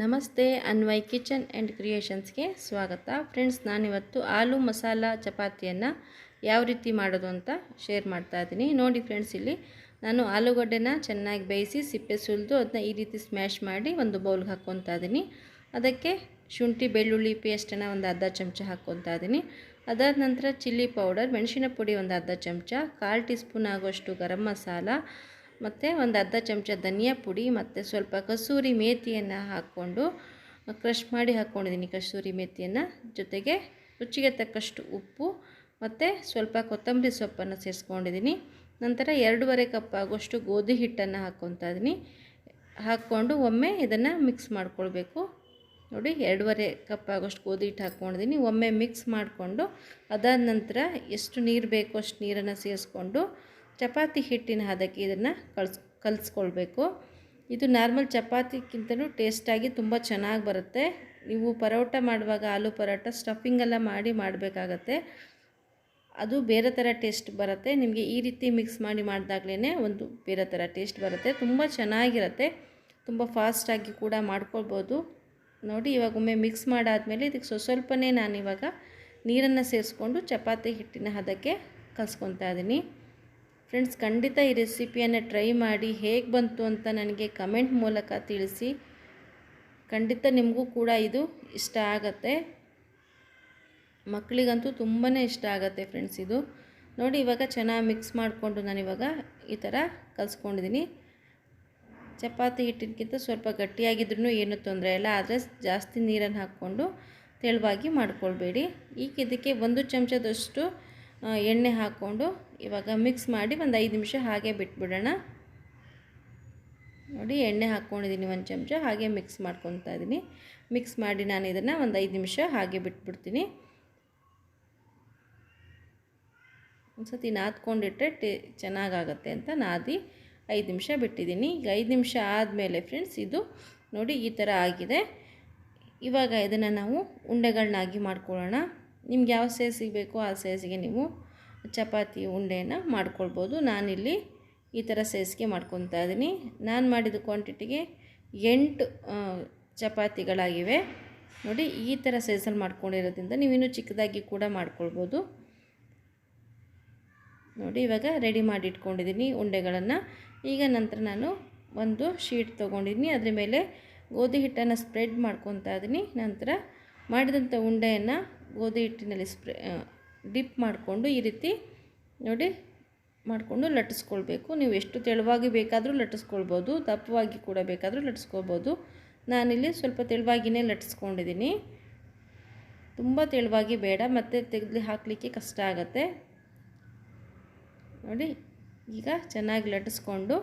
ನಮಸ್ತೆ, Anvay kitchen and ಕ್ರಿಯೇಷನ್ಸ್ಗೆ ಸ್ವಾಗತ. Friends, ನಾನಿವತ್ತು ಆಲೂ ಮಸಾಲ ಚಪಾತಿಯನ್ನು ಯಾವ ರೀತಿ ಮಾಡೋದು ಅಂತ ಶೇರ್ ಮಾಡ್ತಾ ಇದ್ದೀನಿ. ನೋಡಿ ಫ್ರೆಂಡ್ಸ್, ಇಲ್ಲಿ ನಾನು ಆಲೂಗಡ್ಡೆನ ಚೆನ್ನಾಗಿ ಬೇಯಿಸಿ ಸಿಪ್ಪೆ ಸುಲಿದು ಅದನ್ನ ಈ ರೀತಿ ಸ್ಮ್ಯಾಶ್ ಮಾಡಿ ಒಂದು ಬೌಲ್ಗೆ ಹಾಕ್ಕೊತಾ ಇದ್ದೀನಿ. ಅದಕ್ಕೆ ಶುಂಠಿ, ಬೆಳ್ಳುಳ್ಳಿ ಪೇಸ್ಟನ್ನು ಒಂದು ಅರ್ಧ ಚಮಚ ಹಾಕ್ಕೊತಾ ಇದ್ದೀನಿ. ಅದಾದ ನಂತರ ಚಿಲ್ಲಿ ಪೌಡರ್, ಮೆಣಸಿನ ಪುಡಿ ಒಂದು ಅರ್ಧ ಚಮಚ, ಕಾಲು ಟೀ ಸ್ಪೂನ್ ಆಗುವಷ್ಟು ಗರಂ ಮಸಾಲ ಮತ್ತು ಒಂದು ಅರ್ಧ ಚಮಚ ಧನಿಯಾ ಪುಡಿ ಮತ್ತು ಸ್ವಲ್ಪ ಕಸೂರಿ ಮೇತಿಯನ್ನು ಹಾಕ್ಕೊಂಡು ಕ್ರಷ್ ಮಾಡಿ ಹಾಕ್ಕೊಂಡಿದ್ದೀನಿ ಕಸೂರಿ ಮೇತಿಯನ್ನು. ಜೊತೆಗೆ ರುಚಿಗೆ ತಕ್ಕಷ್ಟು ಉಪ್ಪು ಮತ್ತು ಸ್ವಲ್ಪ ಕೊತ್ತಂಬರಿ ಸೊಪ್ಪನ್ನು ಸೇರಿಸ್ಕೊಂಡಿದ್ದೀನಿ. ನಂತರ ಎರಡೂವರೆ ಕಪ್ ಆಗುವಷ್ಟು ಗೋಧಿ ಹಿಟ್ಟನ್ನು ಹಾಕ್ಕೊತಾ ಇದ್ದೀನಿ. ಹಾಕ್ಕೊಂಡು ಒಮ್ಮೆ ಇದನ್ನು ಮಿಕ್ಸ್ ಮಾಡ್ಕೊಳ್ಬೇಕು. ನೋಡಿ, ಎರಡೂವರೆ ಕಪ್ ಆಗೋಷ್ಟು ಗೋಧಿ ಹಿಟ್ಟು ಹಾಕ್ಕೊಂಡಿದ್ದೀನಿ. ಒಮ್ಮೆ ಮಿಕ್ಸ್ ಮಾಡಿಕೊಂಡು ಅದಾದ ನಂತರ ಎಷ್ಟು ನೀರು ಬೇಕೋ ಅಷ್ಟು ನೀರನ್ನು ಸೇರಿಸ್ಕೊಂಡು ಚಪಾತಿ ಹಿಟ್ಟಿನ ಹದಕ್ಕೆ ಇದನ್ನು ಕಳ್ಸ್, ಕಲಿಸ್ಕೊಳ್ಬೇಕು. ಇದು ನಾರ್ಮಲ್ ಚಪಾತಿಗಿಂತಲೂ ಟೇಸ್ಟಾಗಿ ತುಂಬ ಚೆನ್ನಾಗಿ ಬರುತ್ತೆ. ನೀವು ಪರೋಟ ಮಾಡುವಾಗ ಆಲೂ ಪರೋಟ ಸ್ಟಫಿಂಗೆಲ್ಲ ಮಾಡಿ ಮಾಡಬೇಕಾಗತ್ತೆ. ಅದು ಬೇರೆ ಥರ ಟೇಸ್ಟ್ ಬರುತ್ತೆ. ನಿಮಗೆ ಈ ರೀತಿ ಮಿಕ್ಸ್ ಮಾಡಿ ಮಾಡಿದಾಗಲೇ ಒಂದು ಬೇರೆ ಥರ ಟೇಸ್ಟ್ ಬರುತ್ತೆ. ತುಂಬ ಚೆನ್ನಾಗಿರುತ್ತೆ. ತುಂಬ ಫಾಸ್ಟಾಗಿ ಕೂಡ ಮಾಡ್ಕೊಳ್ಬೋದು. ನೋಡಿ, ಇವಾಗ ಒಮ್ಮೆ ಮಿಕ್ಸ್ ಮಾಡಾದಮೇಲೆ ಇದಕ್ಕೆ ಸ್ವ ಸ್ವಲ್ಪನೇ ನಾನಿವಾಗ ನೀರನ್ನು ಸೇರಿಸ್ಕೊಂಡು ಚಪಾತಿ ಹಿಟ್ಟಿನ ಹದಕ್ಕೆ ಕಲಿಸ್ಕೊತಾ ಇದ್ದೀನಿ ಫ್ರೆಂಡ್ಸ್, ಖಂಡಿತ ಈ ರೆಸಿಪಿಯನ್ನು ಟ್ರೈ ಮಾಡಿ ಹೇಗೆ ಬಂತು ಅಂತ ನನಗೆ ಕಮೆಂಟ್ ಮೂಲಕ ತಿಳಿಸಿ. ಖಂಡಿತ ನಿಮಗೂ ಕೂಡ ಇದು ಇಷ್ಟ ಆಗತ್ತೆ. ಮಕ್ಕಳಿಗಂತೂ ತುಂಬಾ ಇಷ್ಟ ಆಗುತ್ತೆ ಫ್ರೆಂಡ್ಸ್ ಇದು. ನೋಡಿ, ಇವಾಗ ಚೆನ್ನಾಗಿ ಮಿಕ್ಸ್ ಮಾಡಿಕೊಂಡು ನಾನಿವಾಗ ಈ ಥರ ಕಲಿಸ್ಕೊಂಡಿದ್ದೀನಿ. ಚಪಾತಿ ಹಿಟ್ಟಿನಕ್ಕಿಂತ ಸ್ವಲ್ಪ ಗಟ್ಟಿಯಾಗಿದ್ರೂ ಏನೂ ತೊಂದರೆ ಇಲ್ಲ, ಆದರೆ ಜಾಸ್ತಿ ನೀರನ್ನು ಹಾಕ್ಕೊಂಡು ತೆಳುವಾಗಿ ಮಾಡ್ಕೊಳ್ಬೇಡಿ. ಈಗ ಇದಕ್ಕೆ ಒಂದು ಚಮಚದಷ್ಟು ಎಣ್ಣೆ ಹಾಕ್ಕೊಂಡು ಇವಾಗ ಮಿಕ್ಸ್ ಮಾಡಿ ಒಂದು ಐದು ನಿಮಿಷ ಹಾಗೆ ಬಿಟ್ಬಿಡೋಣ. ನೋಡಿ, ಎಣ್ಣೆ ಹಾಕ್ಕೊಂಡಿದ್ದೀನಿ ಒಂದು ಚಮಚ, ಹಾಗೆ ಮಿಕ್ಸ್ ಮಾಡ್ಕೊತಾ ಇದ್ದೀನಿ. ಮಿಕ್ಸ್ ಮಾಡಿ ನಾನು ಇದನ್ನು ಒಂದು ಐದು ನಿಮಿಷ ಹಾಗೆ ಬಿಟ್ಬಿಡ್ತೀನಿ. ಒಂದು ಸತಿ ನಾದ್ಕೊಂಡಿಟ್ರೆ ಟೇ, ಚೆನ್ನಾಗಾಗತ್ತೆ ಅಂತ ನಾದಿ ಐದು ನಿಮಿಷ ಬಿಟ್ಟಿದ್ದೀನಿ. ಈಗ ಐದು ನಿಮಿಷ ಆದಮೇಲೆ ಫ್ರೆಂಡ್ಸ್ ಇದು ನೋಡಿ ಈ ಥರ ಆಗಿದೆ. ಇವಾಗ ಇದನ್ನು ನಾವು ಉಂಡೆಗಳನ್ನಾಗಿ ಮಾಡ್ಕೊಳ್ಳೋಣ. ನಿಮ್ಗೆ ಯಾವ ಸೈಜಿಗೆ ಬೇಕೋ ಆ ಸೈಜಿಗೆ ನೀವು ಚಪಾತಿ ಉಂಡೆಯನ್ನು ಮಾಡ್ಕೊಳ್ಬೋದು. ನಾನಿಲ್ಲಿ ಈ ಥರ ಸೈಜ್ಗೆ ಮಾಡ್ಕೊತಾ ಇದ್ದೀನಿ. ನಾನು ಮಾಡಿದ ಕ್ವಾಂಟಿಟಿಗೆ ಎಂಟು ಚಪಾತಿಗಳಾಗಿವೆ. ನೋಡಿ, ಈ ಥರ ಸೈಜಲ್ಲಿ ಮಾಡ್ಕೊಂಡಿರೋದ್ರಿಂದ ನೀವಿನ್ನೂ ಚಿಕ್ಕದಾಗಿ ಕೂಡ ಮಾಡ್ಕೊಳ್ಬೋದು. ನೋಡಿ, ಇವಾಗ ರೆಡಿ ಮಾಡಿ ಇಟ್ಕೊಂಡಿದ್ದೀನಿ ಉಂಡೆಗಳನ್ನು. ಈಗ ನಂತರ ನಾನು ಒಂದು ಶೀಟ್ ತೊಗೊಂಡಿದ್ದೀನಿ. ಅದ್ರ ಮೇಲೆ ಗೋಧಿ ಹಿಟ್ಟನ್ನು ಸ್ಪ್ರೆಡ್ ಮಾಡ್ಕೊತಾ ಇದ್ದೀನಿ. ನಂತರ ಮಾಡಿದಂಥ ಉಂಡೆಯನ್ನು ಗೋಧಿ ಹಿಟ್ಟಿನಲ್ಲಿ ಸ್ಪ್ರೇ ಡಿಪ್ ಮಾಡಿಕೊಂಡು ಈ ರೀತಿ ನೋಡಿ ಮಾಡಿಕೊಂಡು ಲಟ್ಟಿಸ್ಕೊಳ್ಬೇಕು. ನೀವು ಎಷ್ಟು ತೆಳುವಾಗಿ ಬೇಕಾದರೂ ಲಟ್ಟಿಸ್ಕೊಳ್ಬೋದು, ದಪ್ಪವಾಗಿ ಕೂಡ ಬೇಕಾದರೂ ಲಟ್ಟಿಸ್ಕೊಳ್ಬೋದು. ನಾನಿಲ್ಲಿ ಸ್ವಲ್ಪ ತೆಳುವಾಗಿಯೇ ಲಟ್ಟಿಸ್ಕೊಂಡಿದ್ದೀನಿ. ತುಂಬ ತೆಳುವಾಗಿ ಬೇಡ, ಮತ್ತು ತೆಗೆದು ಹಾಕಲಿಕ್ಕೆ ಕಷ್ಟ ಆಗುತ್ತೆ. ನೋಡಿ, ಈಗ ಚೆನ್ನಾಗಿ ಲಟ್ಟಿಸ್ಕೊಂಡು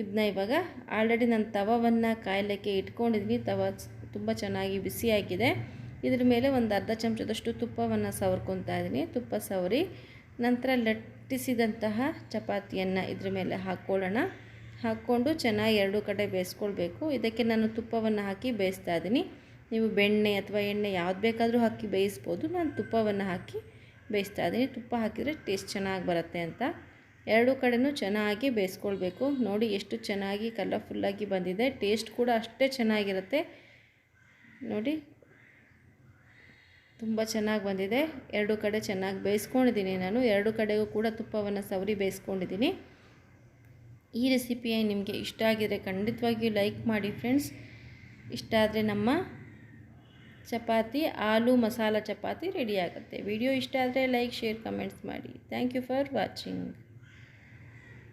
ಇದನ್ನ ಇವಾಗ ಆಲ್ರೆಡಿ ನಾನು ತವವನ್ನು ಕಾಯಲಿಕ್ಕೆ ಇಟ್ಕೊಂಡಿದ್ದೀನಿ. ತವ ತುಂಬ ಚೆನ್ನಾಗಿ ಬಿಸಿಯಾಗಿದೆ. ಇದ್ರ ಮೇಲೆ ಒಂದು ಅರ್ಧ ಚಮಚದಷ್ಟು ತುಪ್ಪವನ್ನು ಸವರ್ಕೊತಾ ಇದ್ದೀನಿ ತುಪ್ಪ ಸವರಿ, ನಂತರ ಲಟ್ಟಿಸಿದಂತಹ ಚಪಾತಿಯನ್ನು ಇದ್ರ ಮೇಲೆ ಹಾಕ್ಕೊಳ್ಳೋಣ ಹಾಕ್ಕೊಂಡು ಚೆನ್ನಾಗಿ ಎರಡು ಕಡೆ ಬೇಯಿಸ್ಕೊಳ್ಬೇಕು. ಇದಕ್ಕೆ ನಾನು ತುಪ್ಪವನ್ನು ಹಾಕಿ ಬೇಯಿಸ್ತಾ ಇದ್ದೀನಿ ನೀವು ಬೆಣ್ಣೆ ಅಥವಾ ಎಣ್ಣೆ ಯಾವ್ದು ಬೇಕಾದರೂ ಹಾಕಿ ಬೇಯಿಸ್ಬೋದು. ನಾನು ತುಪ್ಪವನ್ನು ಹಾಕಿ ಬೇಯಿಸ್ತಾ ಇದ್ದೀನಿ ತುಪ್ಪ ಹಾಕಿದರೆ ಟೇಸ್ಟ್ ಚೆನ್ನಾಗಿ ಬರುತ್ತೆ ಅಂತ. ಎರಡು ಕಡೆಯೂ ಚೆನ್ನಾಗಿ ಬೇಯಿಸ್ಕೊಳ್ಬೇಕು. ನೋಡಿ ಎಷ್ಟು ಚೆನ್ನಾಗಿ ಕಲರ್ಫುಲ್ಲಾಗಿ ಬಂದಿದೆ. ಟೇಸ್ಟ್ ಕೂಡ ಅಷ್ಟೇ ಚೆನ್ನಾಗಿರುತ್ತೆ. ನೋಡಿ. ತುಂಬ ಚೆನ್ನಾಗಿ ಬಂದಿದೆ. ಎರಡು ಕಡೆ ಚೆನ್ನಾಗಿ ಬೇಯಿಸ್ಕೊಂಡಿದ್ದೀನಿ ನಾನು. ಎರಡು ಕಡೆಗೂ ಕೂಡ ತುಪ್ಪವನ್ನು ಸವರಿ ಬೇಯಿಸ್ಕೊಂಡಿದ್ದೀನಿ. ಈ ರೆಸಿಪಿ ನಿಮಗೆ ಇಷ್ಟ ಆಗಿದರೆ ಖಂಡಿತವಾಗಿಯೂ ಲೈಕ್ ಮಾಡಿ ಫ್ರೆಂಡ್ಸ್. ಇಷ್ಟ ಆದರೆ ನಮ್ಮ ಚಪಾತಿ, ಆಲೂ ಮಸಾಲ ಚಪಾತಿ ರೆಡಿ ಆಗುತ್ತೆ. ವಿಡಿಯೋ ಇಷ್ಟ ಆದರೆ ಲೈಕ್, ಶೇರ್, ಕಮೆಂಟ್ಸ್ ಮಾಡಿ. Thank you for watching.